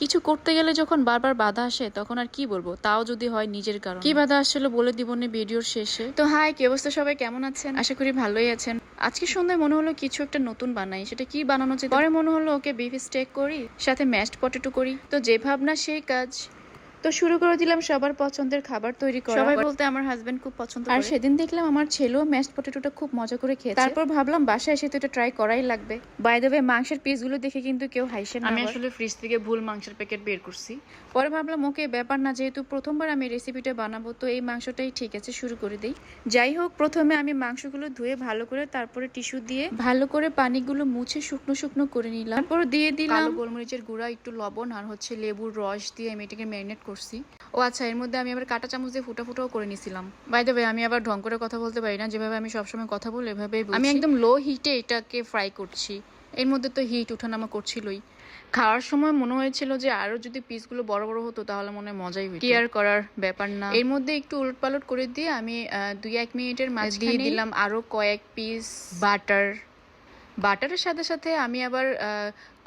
কিছু করতে গেলে যখন বারবার বাধা আসে, তখন আর কি বলব? তাও যদি হয় নিজের কারণ। কি বাধা আসছিল বলে দিব ভিডিওর শেষে? তো হাই, কি অবস্থা সবাই? কেমন আছেন? আশা করি ভালোই আছেন। আজকে সন্ধ্যায় মনে হলো কিছু একটা নতুন বানাই। সেটা কি বানানো যেতে পরে মনে হলো ওকে বিফ স্টেক করি, সাথে ম্যাশড পটেটো করি। তো যে ভাবনা, সেই কাজ। তো শুরু করে দিলাম সবার পছন্দের খাবার তৈরি করা। সবাই বলতে আমার হাজবেন্ড খুব পছন্দ আর সেদিন দেখলাম আমার ছেলেও ম্যাশড পটেটোটা খুব মজা করে খেয়েছে। তারপর ভাবলাম বাসায় এসে তো এটা ট্রাই করাই লাগবে। বাই দ্য ওয়ে মাংসের পিসগুলো দেখে কিন্তু কেউ হাইসে না আমি আসলে ফ্রিজ থেকে ভুল মাংসের প্যাকেট বের করছি। পরে ভাবলাম ওকে ব্যাপার না যেহেতু প্রথমবার আমি রেসিপিটা বানাবো তো এই মাংসটাই ঠিক আছে শুরু করে দিই। যাই হোক প্রথমে আমি মাংসগুলো ধুয়ে ভালো করে তারপরে টিস্যু দিয়ে ভালো করে পানিগুলো মুছে শুকনো শুকনো করে নিলাম। তারপর দিয়ে দিলাম গোলমরিচের গুঁড়া একটু লবণ আর হচ্ছে লেবুর রস দিয়ে আমি এটাকে ম্যারিনেট করছি। ও আচ্ছা এর মধ্যে আমি আবার কাঁটা চামচ দিয়ে ফুটা ফুটাও করে নিছিলাম। বাই দ্য আমি আবার ঢং করে কথা বলতে পারি না যেভাবে আমি সবসময় কথা বলি বলছি। আমি একদম লো হিটে এটাকে ফ্রাই করছি। এর মধ্যে তো হিট উঠানামা করছিলই। খাওয়ার সময় মনে হয়েছিল যে আরও যদি পিসগুলো বড় বড় হতো তাহলে মনে হয় মজাই হতো কেয়ার করার ব্যাপার না। এর মধ্যে একটু উলট পালট করে দিয়ে আমি দুই এক মিনিটের মাঝ দিয়ে দিলাম আরও কয়েক পিস বাটার বাটারের সাথে সাথে আমি আবার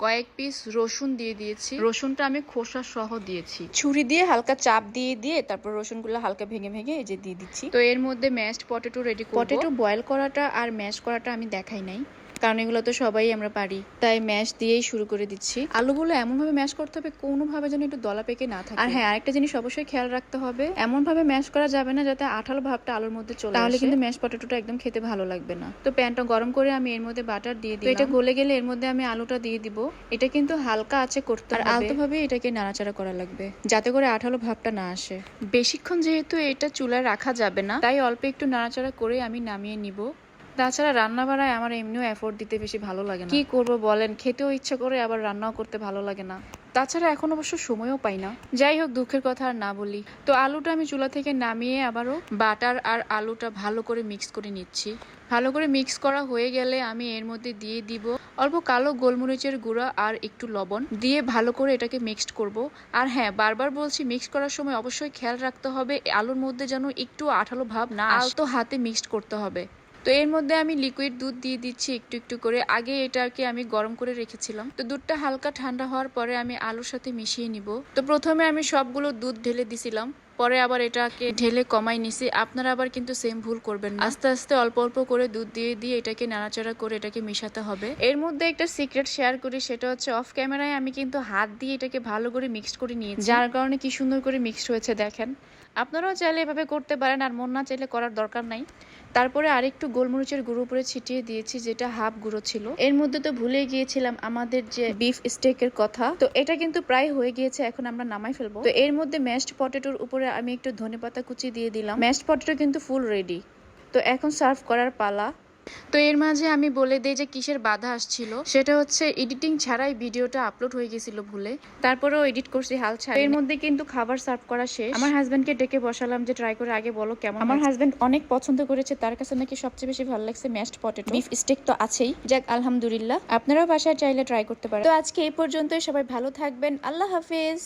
কয়েক পিস রসুন দিয়ে দিয়েছি। রসুনটা আমি খোসা সহ দিয়েছি। ছুরি দিয়ে হালকা চাপ দিয়ে দিয়ে তারপর রসুনগুলো হালকা ভেঙে ভেঙে এই যে দিয়ে দিচ্ছি। তো এর মধ্যে mashed potato ready potato boil করাটা আর ম্যাশ করাটা আমি দেখাই নাই। কারণ এগুলো তো সবাই আমরা পারি। তাই ম্যাশ দিয়েই শুরু করে দিচ্ছি। আলুগুলো এমন ভাবে ম্যাশ করতে হবে কোনো ভাবে যেন একটু দলা পেকে না থাকে। আর হ্যাঁ আরেকটা জিনিস অবশ্যই খেয়াল রাখতে হবে এমন ভাবে ম্যাশ করা যাবে না যাতে আঠালো ভাবটা আলুর মধ্যে চলে তাহলে কিন্তু ম্যাশ পটেটোটা একদম খেতে ভালো লাগবে না। তো প্যানটা গরম করে আমি এর মধ্যে বাটার দিয়ে দিই এটা গলে গেলে এর মধ্যে আমি আলুটা দিয়ে দিব। এটা কিন্তু হালকা আছে করতে আর আলতো ভাবে এটাকে নাড়াচাড়া করা লাগবে যাতে করে আঠালো ভাবটা না আসে। বেশিক্ষণ যেহেতু এটা চুলায় রাখা যাবে না তাই অল্প একটু নাড়াচাড়া করে আমি নামিয়ে নিব। তাছাড়া রান্না বাড়ায় আমার এমনিও এফোর্ট দিতে বেশি ভালো লাগে না। কি করব বলেন? খেতেও ইচ্ছা করে আবার রান্নাও করতে ভালো লাগে না। তাছাড়া এখন অবশ্য সময়ও পাই না। যাই হোক দুঃখের কথা আর না বলি। তো আলুটা আমি চুলা থেকে নামিয়ে আবারও বাটার আর আলুটা ভালো করে মিক্স করে নিচ্ছি। ভালো করে মিক্স করা হয়ে গেলে আমি এর মধ্যে দিয়ে দিব অল্প কালো গোলমরিচের গুঁড়া আর একটু লবণ। দিয়ে ভালো করে এটাকে মিক্সড করব। আর হ্যাঁ বারবার বলছি মিক্স করার সময় অবশ্যই খেয়াল রাখতে হবে আলুর মধ্যে যেন একটু আঠালো ভাব না আলতো হাতে মিক্সড করতে হবে। তো এর মধ্যে আমি লিকুইড দুধ দিয়ে দিচ্ছি একটু একটু করে। আগে এটাকে আমি গরম করে রেখেছিলাম। তো দুধটা হালকা ঠান্ডা হওয়ার পরে আমি আলুর সাথে মিশিয়ে নিব। তো প্রথমে আমি সবগুলো দুধ ঢেলে দিছিলাম। পরে আবার এটাকে ঢেলে কমাই নিছি। আপনারা আবার কিন্তু সেম ভুল করবেন আস্তে আস্তে অল্প অল্প করে দুধ দিয়ে দিয়ে এটাকে নাড়াচাড়া করে এটাকে মেশাতে হবে। এর মধ্যে একটা সিক্রেট শেয়ার করি, সেটা হচ্ছে অফ ক্যামেরায় আমি কিন্তু হাত দিয়ে এটাকে ভালো করে মিক্সড করে নিয়েছি। যার কারণে কি সুন্দর করে মিক্সড হয়েছে দেখেন। আপনারাও চাইলে এভাবে করতে পারেন, আর মন না চাইলে করার দরকার নাই। তারপরে আরেকটু গোলমরিচের গুঁড়ো উপরে ছিটিয়ে দিয়েছি, যেটা হাফ গুঁড়ো ছিল। এর মধ্যে তো ভুলে গিয়েছিলাম আমাদের যে বিফ স্টেকের কথা। তো এটা কিন্তু প্রায় হয়ে গিয়েছে, এখন আমরা নামাই ফেলব। তো এর মধ্যে ম্যাশড পটেটোর উপরে আমি একটু ধনেপাতা কুচি দিয়ে দিলাম। ম্যাশড পটেটো কিন্তু ফুল রেডি তো এখন সার্ভ করার পালা। তো এর মাঝে আমি বলে দিই যে কিসের বাধা আসছিল সেটা হচ্ছে এডিটিং ছাড়াই ভিডিওটা আপলোড হয়ে গেছিল ভুলে। তারপরেও এডিট করছি হাল ছাড়া এর মধ্যে কিন্তু খাবার সার্ভ করা শেষ। আমার হাজবেন্ডকে ডেকে বসালাম যে ট্রাই করে আগে বলো কেমন আমার হাজবেন্ড অনেক পছন্দ করেছে তার কাছে নাকি সবচেয়ে বেশি ভালো লাগছে ম্যাশড পটেটো বিফ স্টেক তো আছেই। যাক আলহামদুলিল্লাহ। আপনারাও বাসায় চাইলে ট্রাই করতে পারেন। তো আজকে এই পর্যন্তই সবাই ভালো থাকবেন। আল্লাহ হাফেজ।